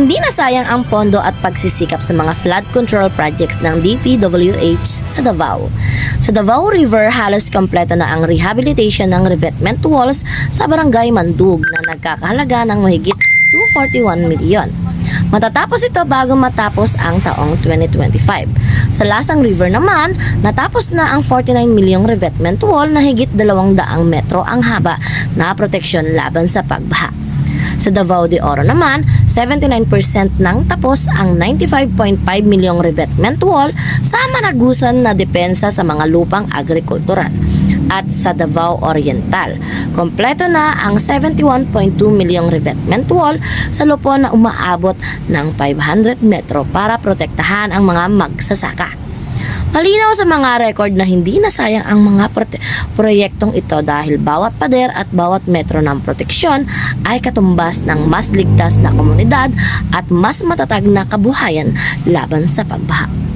Hindi nasayang ang pondo at pagsisikap sa mga flood control projects ng DPWH sa Davao. Sa Davao River, halos kompleto na ang rehabilitation ng revetment walls sa barangay Mandug na nagkakahalaga ng mahigit 241 milyon. Matatapos ito bago matapos ang taong 2025. Sa Lasang River naman, natapos na ang 49 milyong revetment wall na higit 200 metro ang haba na proteksyon laban sa pagbaha. Sa Davao de Oro naman, 79% nang tapos ang 95.5 milyong revetment wall sa managusan na depensa sa mga lupang agrikultural. At sa Davao Oriental, kompleto na ang 71.2 milyong revetment wall sa lupon na umaabot ng 500 metro para protektahan ang mga magsasaka. Malinaw sa mga record na hindi nasayang ang mga proyektong ito dahil bawat pader at bawat metro ng proteksyon ay katumbas ng mas ligtas na komunidad at mas matatag na kabuhayan laban sa pagbaha.